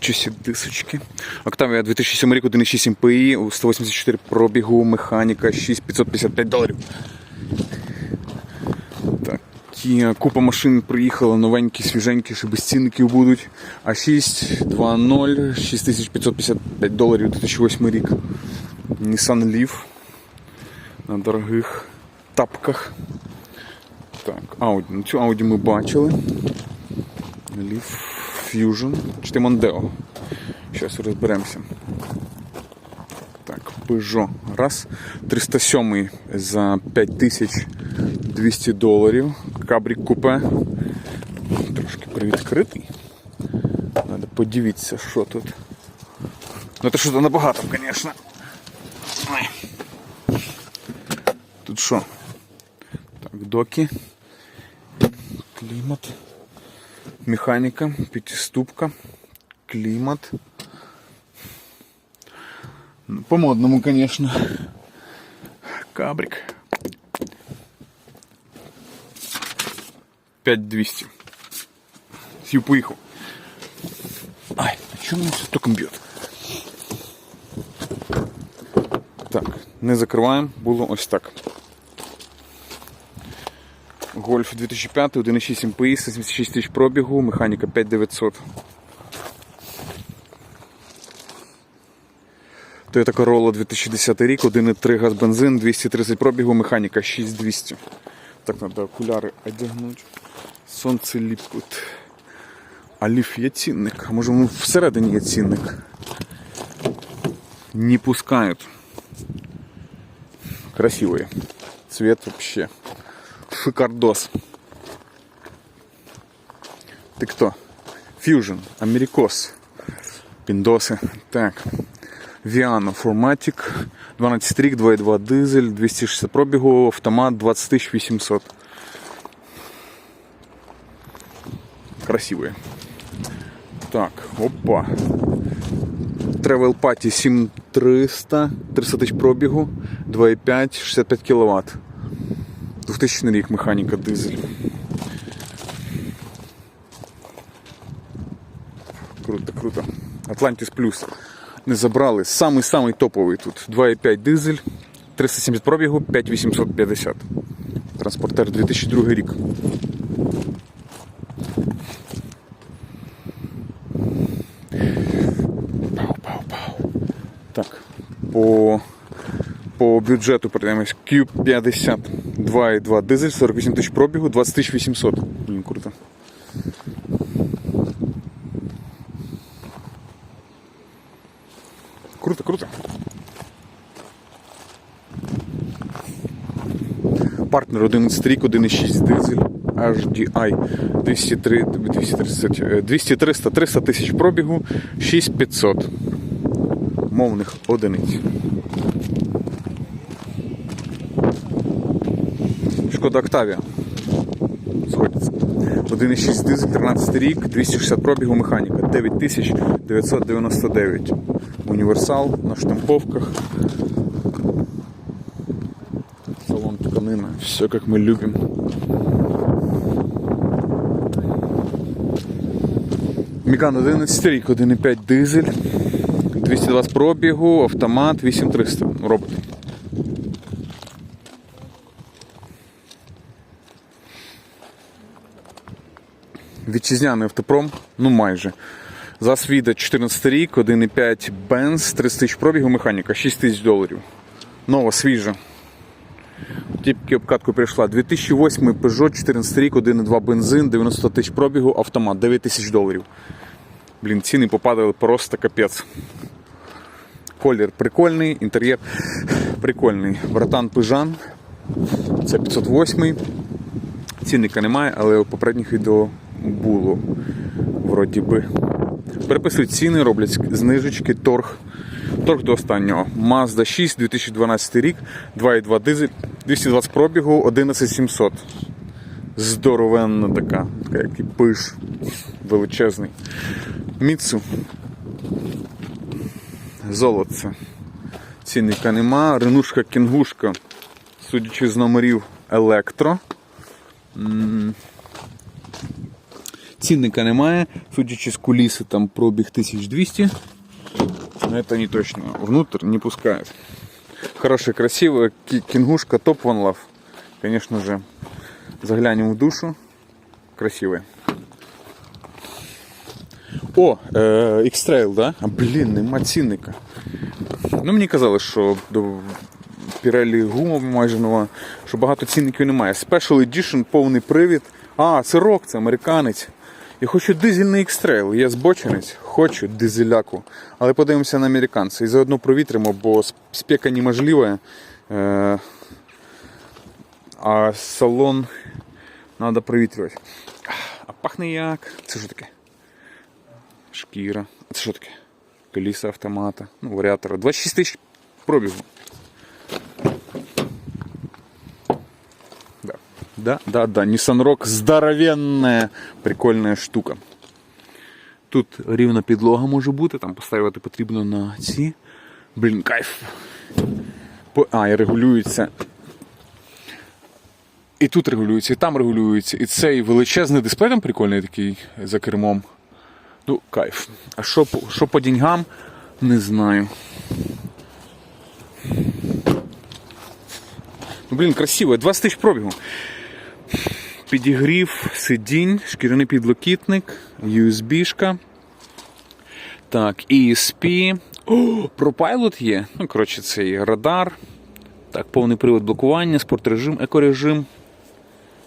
Чусі дисочки. Octavia 2007 рік, 1,6 МПІ, 184 пробігу, механіка, 6555 доларів. Так, Kia, купа машин приїхала, новенькі, свіженькі, ще без цінників будуть. А6, 2.0, 6555 доларів, 2008 рік. Nissan Leaf на дорогих тапках. Так, Audi. Ну, цю Audi ми бачили. Leaf Fusion. Чи ти Mondeo? Зараз розберемося. Так, Peugeot. Раз. 307 за 5200 доларів. Кабрік купе. Трошки привідкритий. Надо подивитися, що тут. Ну це що то набагато, звісно. Тут що? Так, доки. Клімат. Механіка, п'ятиступка, клімат. Ну, По модному, конечно. Кабрик. 5200. Сів поїхав. Ай, а чому мене все током б'є? Так, не закриваємо, було ось так. Гольф 2005, 1,6 МПІ, 76 тисяч пробігу, механіка 5900. Toyota Corolla 2010 рік, 1,3 газ бензин, 230 пробігу, механіка 6200. Так, треба окуляри одягнути. Сонце ліпить. А ліф є цінник. А може всередині є цінник? Не пускають. Красивые. Цвет вообще. Шикардос. Ты кто? Fusion, Америкос. Пиндосы. Так. Viano Formatic. 12 рік, 2.2 дизель, 260 пробігу, автомат 20 800. Красивые. Так, опа. Travel Patty 7300, 300 тисяч пробігу, 2,5, 65 кВт. 2000 рік механіка дизель. Круто, круто. Atlantis Plus. Не забрали. Самий-самий топовий тут. 2,5 дизель, 370 пробігу, 5850. Транспортер 2002 рік. Пау-пау-пау. Так. По, по бюджету пройдемось. Q50 2,2 дизель, 48 тисяч пробігу, 20 тисяч 800. Блін, круто. Круто, круто. Партнер 11 рік, 1,6 дизель, HDI 203, 230, е, 200, 300, 300 тисяч пробігу, 6500 мовних одиниць. Шкода Октавія. Сходиться. 1,6 дизель, 13 рік, 260 пробігу, механіка, 9999. Універсал на штамповках. Салон тканина. Все как мы любим. Міган 11 рік, 1,5 дизель, 220 пробігу, автомат 8300. Робот. Вітчизняний автопром, ну майже. Засвіда 14 рік, 1,5 Benz, 30 тисяч пробігу, механіка, 6 тисяч доларів. Нова, свіжа. Тільки обкатку прийшла. 2008 Peugeot, 14 рік, 1,2 бензин, 90 тисяч пробігу, автомат, 9 тисяч доларів. Блін, ціни попадали просто капець. Колір прикольний, інтер'єр прикольний. Братан Пижан. Це 508. Цінника немає, але у попередніх відео було. Вроді би. Переписують ціни, роблять знижечки, торг. Торг до останнього. Mazda 6, 2012 рік, 2,2 дизель, 220 пробігу, 11700. Здоровенна така, така як і пиш. Величезний. Міцу. Золоце. Цінника нема. Ренушка кінгушка, судячи з номерів електро. Цінника немає, судячи з куліси, там пробіг 1200. Но это не точно. Внутрь не пускают. Хорошая, красивая кенгушка топ One Love. Конечно же, заглянем в душу. Красивая. О, е, X-Trail, да? А блін, нема цінника. Ну, мені казали, що до Pirelli гума майже що багато цінників немає. Special Edition, повний привід. А, це рок, це американець. Я хочу дизельний X-Trail. Я збочинець, хочу дизеляку. Але подивимося на американця. І заодно провітримо, бо спека неможлива. Е, а салон треба провітрювати. А пахне як. Це що таке? Шкіра. А це що таке? Коліса автомата. Ну, варіатора. 26 тисяч пробігу. Да. Да, да. Nissan Rock здоровенная, прикольная штука. Тут рівна підлога може бути, там поставити потрібно на ці. Блін, кайф. А, і регулюється. І тут регулюється, і там регулюється. І цей величезний дисплей там прикольний такий за кермом. Ну, кайф. А що що по деньгам, не знаю. Ну, блін, красиво, 20 тисяч пробігу. Підігрів сидінь, шкіряний підлокітник, USB-шка. Так, ESP. ProPilot є. Ну, коротше, це і радар. Так, повний привод блокування, спортрежим, екорежим.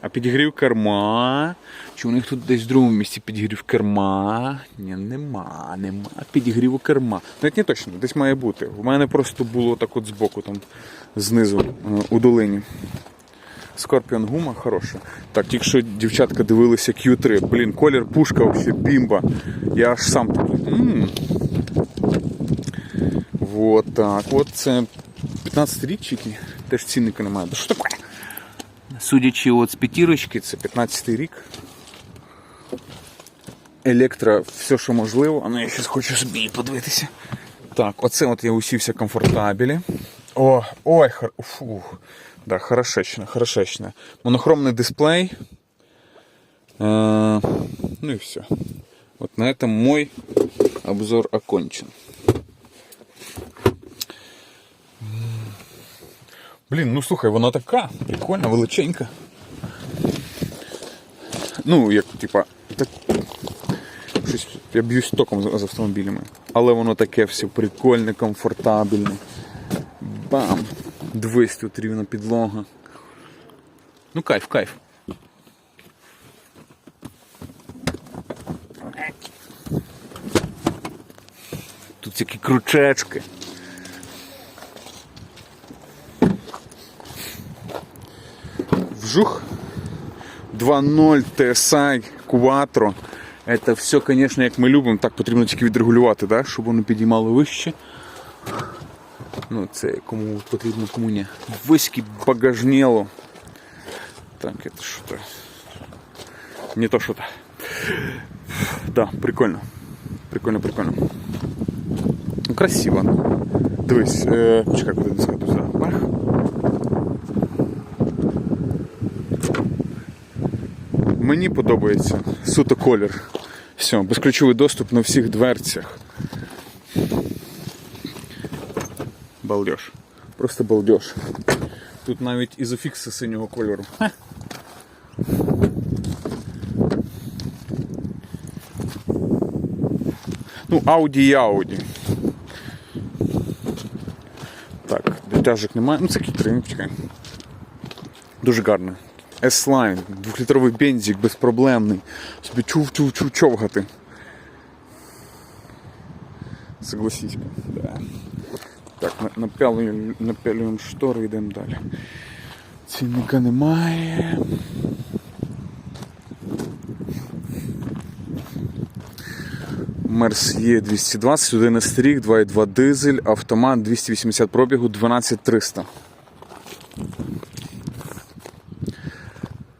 А підігрів керма. Чи у них тут десь в другому місці підігрів керма? Ні, нема, нема підігріву керма. Навіть не точно, десь має бути. У мене просто було так от збоку, там знизу, е, у долині. Скорпіон гума хороша. Так, тільки що дівчатка дивилися Q3. Блін, колір пушка вообще бімба. Я аж сам такий. м Вот так. От це 15 рік? Теж цінника немає. Да що таке? Судячи от з п'ятірочки, це 15 рік. Електро, все, що можливо. А ну я зараз хочу собі подивитися. Так, оце от я усівся комфортабілі. О, ой, хор... фух. Да, хорошечно, хорошечно. Монохромний дисплей. Е, ну и все. Вот на этом мой обзор окончен. Блін, ну слухай, вона така, прикольна, величенька. Ну, як, типа, так, щось, я б'юсь током з автомобілями. Але воно таке все прикольне, комфортабельне. Бам! Дивись, тут рівна підлога. Ну, кайф, кайф. Тут всякі крючечки. Вжух. 2.0 TSI Quattro. Это все, конечно, як ми любимо, так потрібно тільки відрегулювати, да? щоб воно підіймало вище. Ну, це кому потрібно, кому ні. Виськи багажнело. Так, это что-то. Не то что-то. Да, прикольно. Прикольно, прикольно. Ну, красиво. Дивись, е, чекай, куди дискати туди. Бах. Мені подобається суто колір. Все, безключовий доступ на всіх дверцях. Балдеж. Просто балдеж. Тут навіть ізофікси синього кольору. Ха. Ну, Audi і Audi. Так, дотяжок немає. Ну, це кітри, чекай. Дуже гарно. S-Line, двохлітровий бензик, безпроблемний. Собі чув-чув-чув човгати. Согласись. Да. Так, на- напялюємо, напялюємо штори, йдемо далі. Цінника немає. Мерс є 220, 11 рік, 2,2 дизель, автомат 280 пробігу, 12300.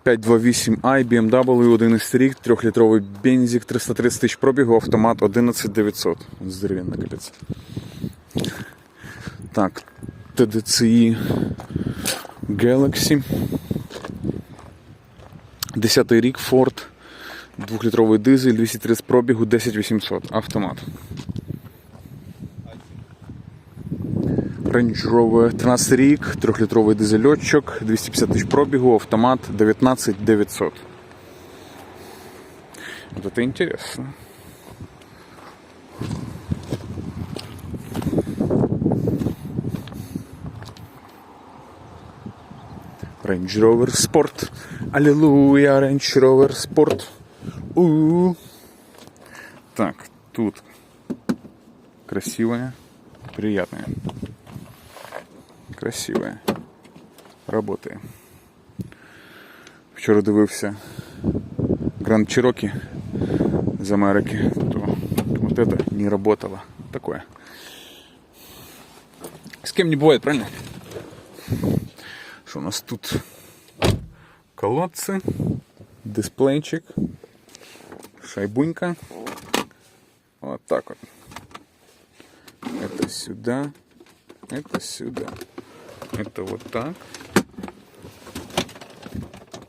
528i, BMW 11 рік, 3-літровий бензик, 330 тисяч пробігу, автомат 11900. Здоровенна капець. Так, TDCi Galaxy. 10 рік Ford Двохлітровий дизель, 230 пробігу, 10800. Автомат. Range Rover 13 рік, 3-літровий дизельочок, 250 тисяч пробігу, автомат 19900. Вот это интересно. Range Rover Sport. Аллилуйя, Range Rover Sport. у Так, тут красивая, приятная. Красивая. Работає. Вчора дивився Гранд Чирокі з Америки, вот это не работало. Такое. С кем не бывает, правильно? Что у нас тут? Колодцы, дисплейчик, шайбунька. Вот так вот. Это сюда, это сюда. Это вот так.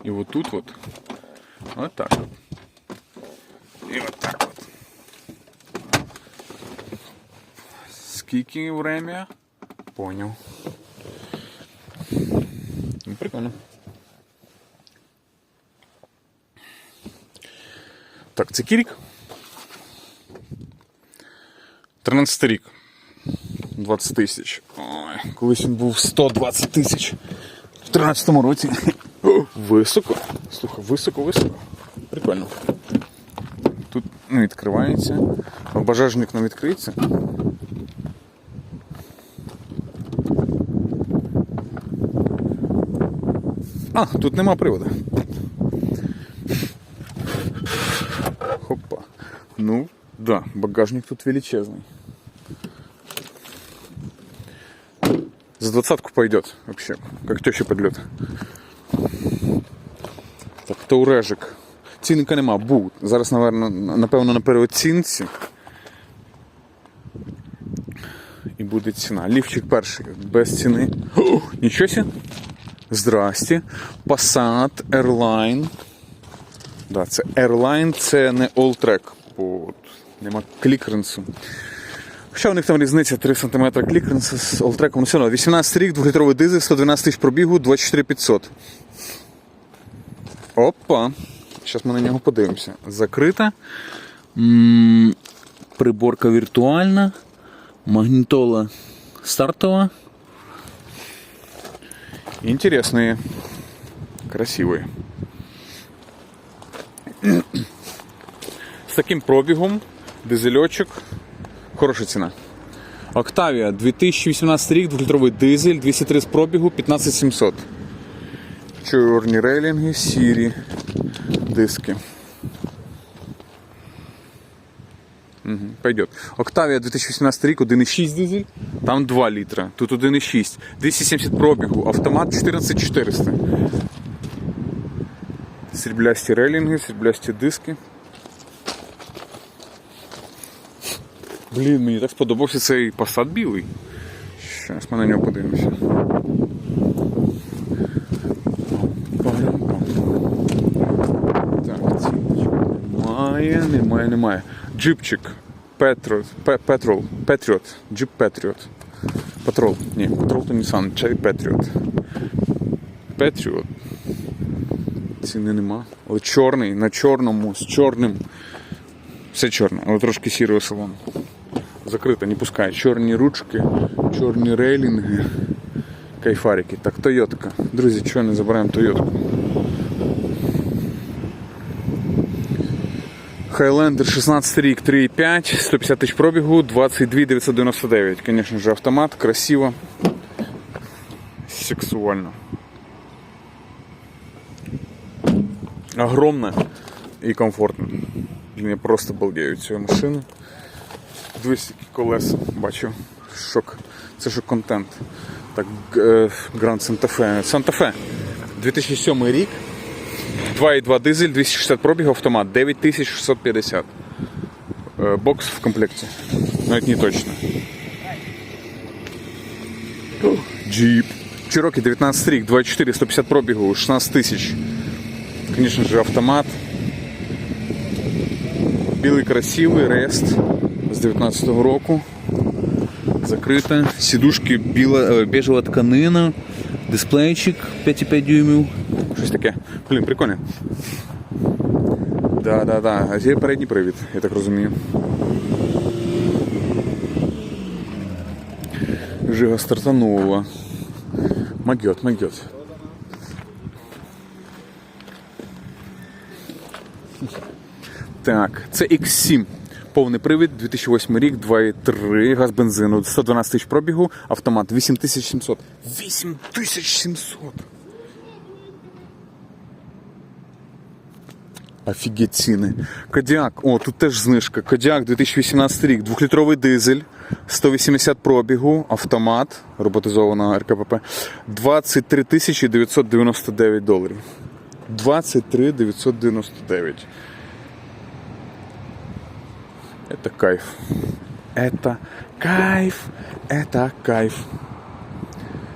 И вот тут вот. Вот так вот. И вот так вот. Скільки время? Понял. Прикольно. Так, це який рік? 13 рік. 20 тисяч. Ой, колись він був 120 тисяч. В 13-му році. Високо. Слухай, високо, високо. Прикольно. Тут не відкривається. Бажажник не відкриється. А, тут нема привода. Хопа. Ну, да, багажник тут величезный. За двадцатку пойдет вообще, как теща подлет. Так, таурежик. Цінника нема, був. Зараз, напевно, на переоцінці. І буде ціна. Лівчик перший, без ціни. О, Здрасте. Passat Airline. Да, це Airline, це не Alltrack. От. Нема клікренсу. Хоча у них там різниця 3 см клікренсу з Alltrack. Ну все одно, 18 рік, 2-літровий дизель, 112 тисяч пробігу, 24 500. Опа. Зараз ми на нього подивимося. Закрита. М, Приборка віртуальна. Магнітола стартова. Интересные. Красивые. З таким пробігом, дизельочок, хороша ціна. Октавія 2018 рік, 2-літровий дизель, 230 пробігу, 15700. Чорні рейлінги, сірі диски. Угу, пойдет. Октавія 2018 рік, 1,6 дизель, там 2 літра, тут 1,6. 270 пробігу, автомат 14400. Сріблясті рейлінги, сріблясті диски. Блін, мені так сподобався цей посад білий. Зараз ми на нього подивимося. Так. Немає, немає, немає. Джипчик. Петрот. Петрол. Петріот. Джип Петріот. Патрол. Ні, патрол то Nissan, чай Петріот. Петріот. Ціни нема. Але чорний, на чорному, з чорним. Все чорне, але трошки сірого салону. Закрито, не пускає. Чорні ручки, чорні рейлінги, кайфарики. Так, Тойотка. Друзі, чого не забираємо Тойотку? Хайлендер 16 рік, 3,5, 150 тисяч пробігу, 22 999. Звісно ж, автомат, красиво, сексуально. Огромно і комфортно. Я просто балдею цю машину. Дивись, які колеса бачу. Шок. Це ж контент. Так, Гранд Санта-Фе. Санта-Фе. 2007 рік. 2,2 дизель, 260 пробігів, автомат, 9650. Е, Бокс в комплекті. Навіть не точно. Джип. Чирокі 19 рік, 24, 150 пробігу, 16 тисяч. Звісно ж, автомат. Білий красивий, рест з 19-го року. Закрита. Сідушки біла, е, бежева тканина, дисплейчик 5,5 дюймів. Щось таке. Блін, прикольно. Да, да, да. А це передній привід, я так розумію. Жига стартанула. Магет, магет. Так, це X7. Повний привід, 2008 рік, 2,3, газ бензину, 112 тисяч пробігу, автомат 8700. 8700! Офігеть ціни. Кодіак, о, тут теж знижка. Кодіак 2018 рік, 2-літровий дизель, 180 пробігу, автомат, роботизована РКПП, 23 тисячі 999 доларів. 23 999. Это кайф. Это кайф. Это кайф.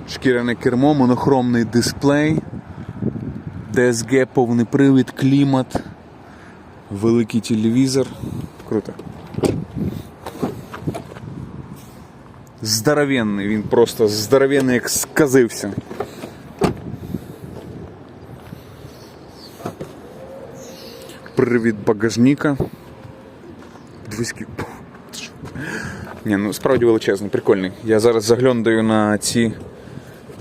Шкіряне кермо, монохромний дисплей, DSG, повний привід, клімат, великий телевізор. Круто. Здоровенний, він просто здоровенний, як сказився. Привід багажника. Дивись, Ні, ну справді величезний, прикольний. Я зараз заглядаю на ці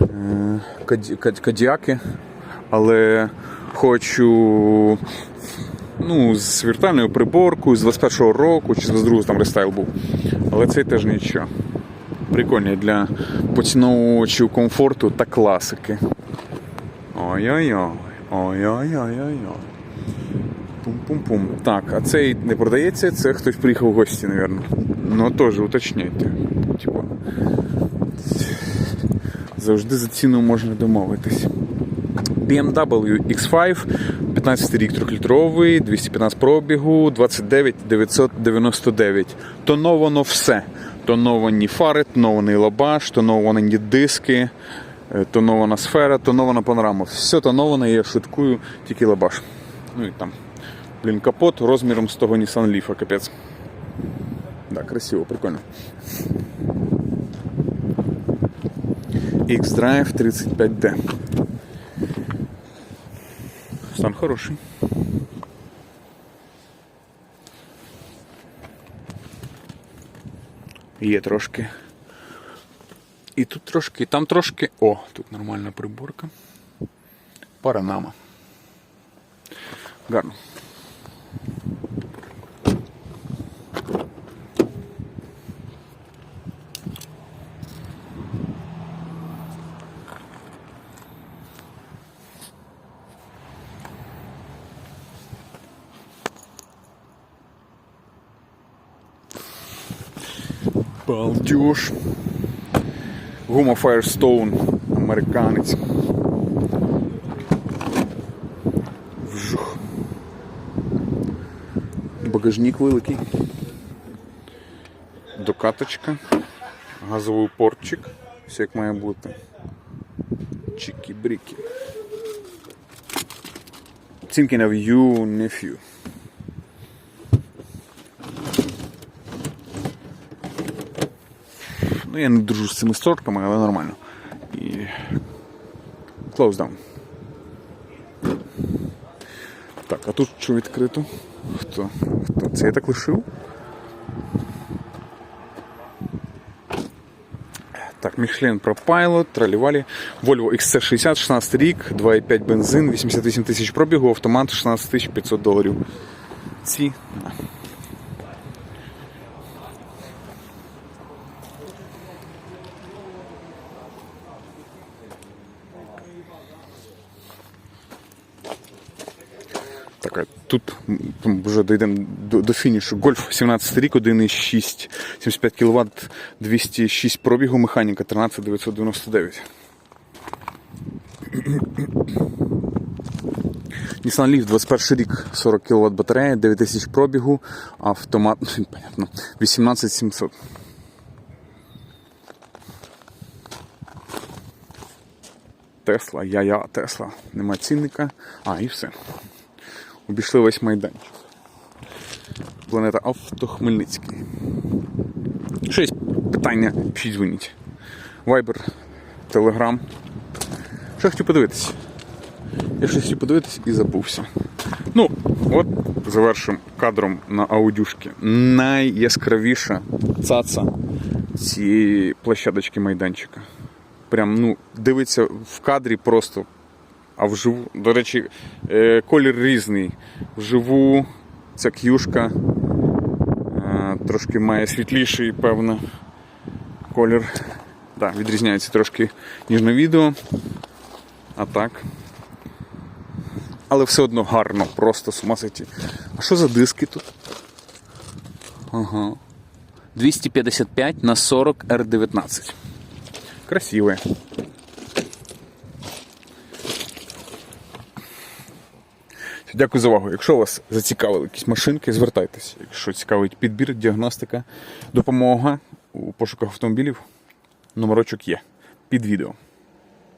е, кадіаки, але хочу ну, з віртуальною приборкою з 21-го року чи з 22-го там рестайл був. Але цей теж нічого. Прикольний для поціновувачів комфорту та класики. Ой-ой-ой. Ой-ой-ой-ой-ой. Пум-пум-пум. Так, а цей не продається, це хтось приїхав в гості, мабуть. Ну теж уточняйте. Типа. Завжди за ціну можна домовитись. BMW X5, 15 рік 3-літровий, 215 пробігу, 29 999. Тоновано все. Тоновані фари, тонований лабаш, тоновані диски, е, тонована сфера, тонована панорама. Все тоновано, я шуткую, тільки лабаш. Ну і там. Блін, капот розміром з того Nissan Leaf, капець. Да, красиво, прикольно. X-Drive 35D. Стан хороший. Є трошки. І тут трошки, і там трошки. О, тут нормальна приборка. Паранама. Гарно. Балдеж. Гума Firestone, американець. Вжух. Багажник великий. Докаточка. Газовий упорчик. Все як має бути. Чікі-брікі. Thinking of you, nephew. Я не дружу з цими сортками, але нормально. І... Close down. Так, а тут що відкрито? Хто? Хто? Це я так лишив? Так, Michelin Pro Pilot, тралівалі. Volvo XC60, 16 рік, 2,5 бензин, 88 тисяч пробігу, автомат 16 тисяч 500 доларів. Ці. Так, а тут вже дійдемо до, до фінішу. Гольф 17 рік, 1,6, 75 кВт, 206 пробігу, механіка 13 999. Nissan Leaf 21 рік, 40 кВт батарея, 9000 пробігу, автомат, понятно, 18700. Тесла, я-я, Тесла. Нема цінника. А, і все. Обійшли весь майданчик. Планета Авто Хмельницький. Що є питання, пишіть дзвоніть. Вайбер, Телеграм. Що я хотів подивитися? Я щось хотів подивитись і забувся. Ну, от завершимо кадром на аудюшки. Найяскравіша цаца цієї площадочки майданчика. Прям, ну, дивиться в кадрі просто. А вживу, до речі, е, колір різний. Вживу ця к'юшка е, трошки має світліший, певно, колір. Так, відрізняється трошки, ніж на відео. А так. Але все одно гарно, просто з. А що за диски тут? Ага. 255 на 40 R19. Красиве. Дякую за увагу. Якщо вас зацікавили якісь машинки, звертайтеся. Якщо цікавить підбір, діагностика, допомога у пошуках автомобілів, номерочок є під відео.